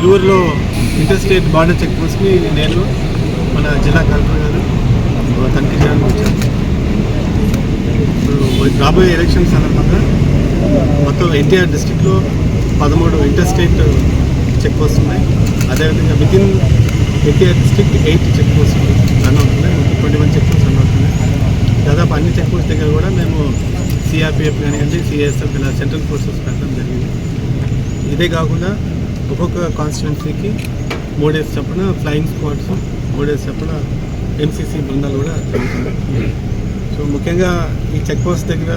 తిరువురులో inter state border check పోస్ట్ని నేను మన జిల్లా కలెక్టర్ గారు తనిఖీ చేయడానికి వచ్చాను ఇప్పుడు రాబోయే ఎలక్షన్ సందర్భంగా మొత్తం ఎన్టీఆర్ డిస్టిక్లో పదమూడు ఇంటర్ స్టేట్ చెక్ పోస్ట్ ఉన్నాయి. అదేవిధంగా within NTR district eight check పోస్టులు రన్ అవుతున్నాయి. Twenty one check post run అవుతున్నాయి. దాదాపు అన్ని చెక్ పోస్ట్ దగ్గర కూడా మేము సిఆర్పిఎఫ్ కానివ్వండి సిఎస్ఎఫ్ ఇలా సెంట్రల్ ఫోర్సెస్ పెట్టడం జరిగింది. ఇదే కాకుండా ఒక్కొక్క కాన్స్టిట్యున్సీకి మూడేసి చొప్పున ఫ్లయింగ్ స్క్వాడ్స్ మూడేసి చొప్పున ఎన్సీసీ బృందాలు కూడా జరుగుతున్నాయి. సో ముఖ్యంగా ఈ చెక్ పోస్ట్ దగ్గర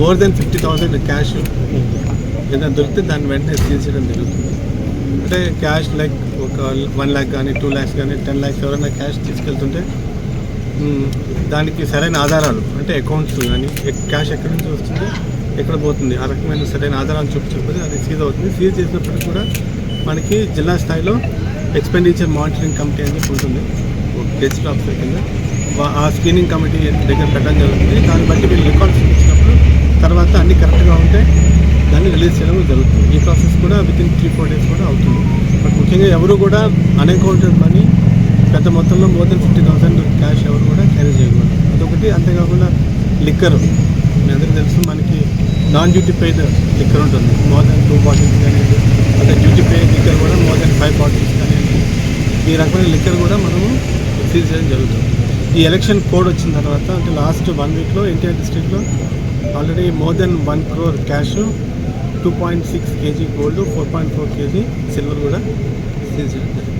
more than fifty thousand cash ఏదైనా దొరికితే దాన్ని వెంటనే తీసేయడం చేయడం జరుగుతుంది. అంటే క్యాష్ లైక్ ఒక వన్ ల్యాక్ కానీ టూ ల్యాక్స్ కానీ టెన్ ల్యాక్స్ ఎవరైనా క్యాష్ తీసుకెళ్తుంటే దానికి సరైన ఆధారాలు అంటే అకౌంట్స్ కానీ క్యాష్ ఎక్కడి నుంచి వస్తుంది ఎక్కడ పోతుంది? ఆ రకమైన సరైన ఆధారాలు చూపించకపోతే అది సీజ్ అవుతుంది. సీజ్ చేసినప్పటికీ కూడా మనకి జిల్లా స్థాయిలో ఎక్స్పెండిచర్ మానిటరింగ్ కమిటీ అని చెప్పి ఉంటుంది. ఒక గెస్ట్ ఆఫీసర్ కింద. ఆ స్క్రీనింగ్ కమిటీ దగ్గర పెట్టడం జరుగుతుంది. దాన్ని బట్టి వీళ్ళు రికార్డ్స్ ఇచ్చినప్పుడు తర్వాత అన్ని కరెక్ట్గా ఉంటే దాన్ని రిలీజ్ చేయడం జరుగుతుంది. ఈ ప్రాసెస్ కూడా within three four days కూడా అవుతుంది. బట్ ముఖ్యంగా ఎవరు కూడా అన్అకౌంటెడ్ మనీ పెద్ద మొత్తంలో more than fifty thousand cash ఎవరు కూడా క్యారీ చేయకూడదు. అదొకటి. అంతేకాకుండా లిక్కర్ మీ అందరికీ తెలుసు మనకి నాన్ డ్యూటీ పెయిడ్ లిక్కర్ ఉంటుంది. మోర్ దెన్ టూ బాటిల్స్ కానివ్వండి అదే డ్యూటీ పెయిడ్ లిక్కర్ కూడా మోర్ దెన్ ఫైవ్ బాటిల్స్ కానివ్వండి. ఈ రకమైన లిక్కర్ కూడా మనము సీజ్ చేయడం జరుగుతుంది. ఈ ఎలక్షన్ కోడ్ వచ్చిన తర్వాత అంటే లాస్ట్ వన్ వీక్లో ఎన్టీఆర్ డిస్ట్రిక్ట్లో already more than one crore cash two point six KG gold four point four KG silver కూడా సీజ్ చేయడం జరిగింది